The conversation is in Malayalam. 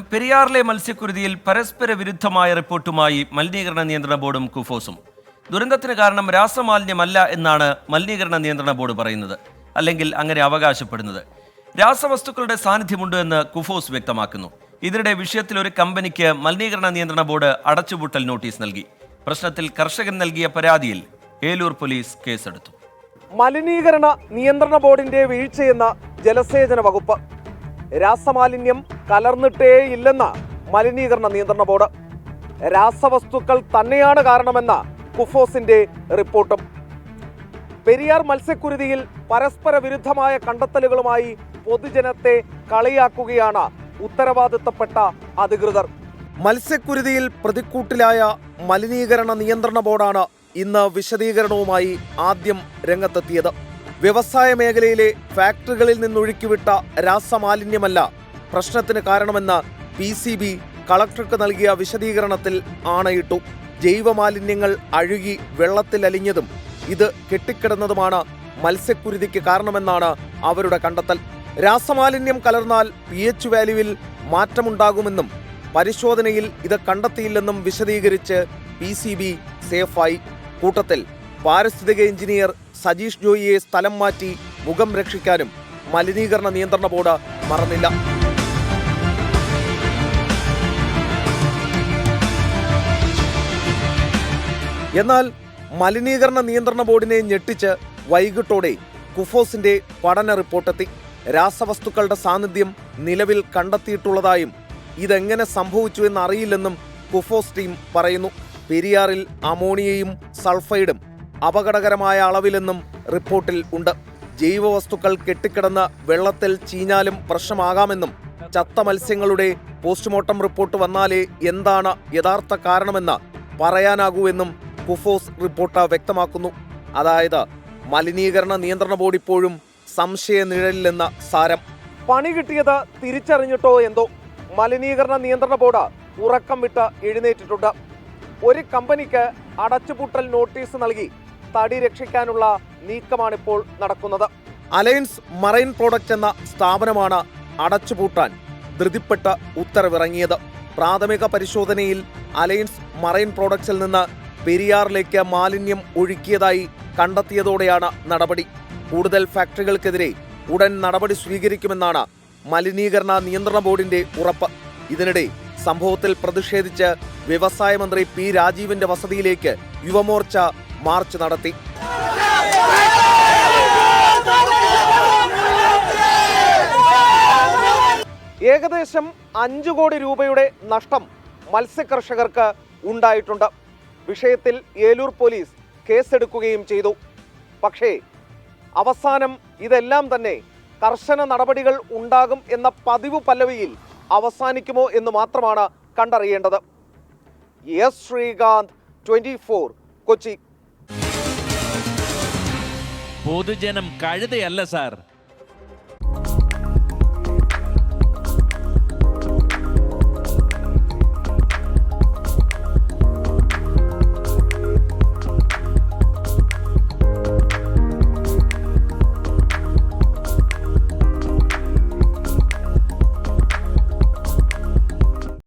പെരിയാറിലെ മത്സ്യക്കുരുതിയിൽ പരസ്പര വിരുദ്ധമായ റിപ്പോർട്ടുമായി മലിനീകരണ നിയന്ത്രണ ബോർഡും കുഫോസും. ദുരന്തത്തിന് കാരണം രാസമാലിന്യമല്ല എന്നാണ് മലിനീകരണ നിയന്ത്രണ ബോർഡ് പറയുന്നത് അല്ലെങ്കിൽ അങ്ങനെ അവകാശപ്പെടുന്നത്. രാസവസ്തുക്കളുടെ സാന്നിധ്യമുണ്ട് എന്ന് കുഫോസ് വ്യക്തമാക്കുന്നു. ഇതിനിടെ വിഷയത്തിൽ ഒരു കമ്പനിക്ക് മലിനീകരണ നിയന്ത്രണ ബോർഡ് അടച്ചുപൂട്ടൽ നോട്ടീസ് നൽകി. പ്രശ്നത്തിൽ കർഷകൻ നൽകിയ പരാതിയിൽ ഏലൂർ പോലീസ് കേസെടുത്തു. മലിനീകരണ നിയന്ത്രണ ബോർഡിന്റെ വീഴ്ചയെന്ന ജലസേചന വകുപ്പ്. രാസമാലിന്യം കലർന്നിട്ടേയില്ലെന്ന മലിനീകരണ നിയന്ത്രണ ബോർഡ്. രാസവസ്തുക്കൾ തന്നെയാണ് കാരണമെന്ന കുഫോസിന്റെ റിപ്പോർട്ടും. പെരിയാർ മത്സ്യക്കുരുതിയിൽ പരസ്പര വിരുദ്ധമായ കണ്ടെത്തലുകളുമായി പൊതുജനത്തെ കളിയാക്കുകയാണ് ഉത്തരവാദിത്തപ്പെട്ട അധികൃതർ. മത്സ്യക്കുരുതിയിൽ പ്രതിക്കൂട്ടിലായ മലിനീകരണ നിയന്ത്രണ ബോർഡാണ് ഇന്ന് വിശദീകരണവുമായി ആദ്യം രംഗത്തെത്തിയത്. വ്യവസായ മേഖലയിലെ ഫാക്ടറികളിൽ നിന്നൊഴുക്കിവിട്ട രാസമാലിന്യമല്ല പ്രശ്നത്തിന് കാരണമെന്ന് പി സി ബി കളക്ടർക്ക് നൽകിയ വിശദീകരണത്തിൽ ആണയിട്ടു. ജൈവമാലിന്യങ്ങൾ അഴുകി വെള്ളത്തിൽ അലിഞ്ഞതും ഇത് കെട്ടിക്കിടന്നതുമാണ് മത്സ്യക്കുരുതിക്ക് കാരണമെന്നാണ് അവരുടെ കണ്ടെത്തൽ. രാസമാലിന്യം കലർന്നാൽ പി എച്ച് വാല്യുവിൽ മാറ്റമുണ്ടാകുമെന്നും പരിശോധനയിൽ ഇത് കണ്ടെത്തിയില്ലെന്നും വിശദീകരിച്ച് പി സി ബി സേഫായി. കൂട്ടത്തിൽ പാരിസ്ഥിതിക എഞ്ചിനീയർ സജീഷ് ജോയിയെ സ്ഥലം മാറ്റി മുഖം രക്ഷിക്കാനും മലിനീകരണ നിയന്ത്രണ ബോർഡ് മറന്നില്ല. എന്നാൽ മലിനീകരണ നിയന്ത്രണ ബോർഡിനെ ഞെട്ടിച്ച് വൈകിട്ടോടെ കുഫോസിന്റെ പഠന റിപ്പോർട്ടെത്തി. രാസവസ്തുക്കളുടെ സാന്നിധ്യം നിലവിൽ കണ്ടെത്തിയിട്ടുള്ളതായും ഇതെങ്ങനെ സംഭവിച്ചു എന്നറിയില്ലെന്നും കുഫോസ് ടീം പറയുന്നു. പെരിയാറിൽ അമോണിയയും സൾഫൈഡും അപകടകരമായ അളവിലെന്നും റിപ്പോർട്ടിൽ ഉണ്ട്. ജൈവവസ്തുക്കൾ കെട്ടിക്കിടന്ന് വെള്ളത്തിൽ ചീഞ്ഞാലും പ്രശ്നമാകാമെന്നും ചത്ത മത്സ്യങ്ങളുടെ പോസ്റ്റ്മോർട്ടം റിപ്പോർട്ട് വന്നാലേ എന്താണ് യഥാർത്ഥ കാരണമെന്ന് പറയാനാകൂവെന്നും കുഫോസ് റിപ്പോർട്ട് വ്യക്തമാക്കുന്നു. അതായത് മലിനീകരണ നിയന്ത്രണ ബോർഡ് ഇപ്പോഴും സംശയ നിഴലിലെന്ന സാരം. പണി കിട്ടിയത് തിരിച്ചറിഞ്ഞിട്ടോ എന്തോ. മലിനീകരണ നിയന്ത്രണ ബോർഡ് ഉറക്കം വിട്ട് എഴുന്നേറ്റിട്ടുണ്ട്. ഒരു കമ്പനിക്ക് അടച്ചുപൂട്ടൽ നോട്ടീസ് നൽകി തടി രക്ഷിക്കാനുള്ള നീക്കമാണിപ്പോൾ നടക്കുന്നത്. അലയൻസ് മറൈൻ പ്രോഡക്റ്റ് എന്ന സ്ഥാപനമാണ് അടച്ചുപൂട്ടാൻ ധൃതിപ്പെട്ട് ഉത്തരവിറങ്ങിയത്. പ്രാഥമിക പരിശോധനയിൽ അലയൻസ് മറൈൻ പ്രോഡക്ട്സിൽ നിന്ന് പെരിയാറിലേക്ക് മാലിന്യം ഒഴുക്കിയതായി കണ്ടെത്തിയതോടെയാണ് നടപടി. കൂടുതൽ ഫാക്ടറികൾക്കെതിരെ ഉടൻ നടപടി സ്വീകരിക്കുമെന്നാണ് മലിനീകരണ നിയന്ത്രണ ബോർഡിന്റെ ഉറപ്പ്. ഇതിനിടെ സംഭവത്തിൽ പ്രതിഷേധിച്ച് വ്യവസായ മന്ത്രി പി രാജീവിന്റെ വസതിയിലേക്ക് യുവമോർച്ച മാർച്ച് നടത്തി. ഏകദേശം അഞ്ചു കോടി രൂപയുടെ നഷ്ടം മത്സ്യകർഷകർക്ക് ഉണ്ടായിട്ടുണ്ട്. വിഷയത്തിൽ ഏലൂർ പോലീസ് കേസെടുക്കുകയും ചെയ്തു. പക്ഷേ അവസാനം ഇതെല്ലാം തന്നെ കർശന നടപടികൾ ഉണ്ടാകും എന്ന പതിവ് പല്ലവിയിൽ അവസാനിക്കുമോ എന്ന് മാത്രമാണ് കണ്ടറിയേണ്ടത്. S Sreekanth twenty Kochi. പൊതുജനം കഴുതയല്ല സാർ.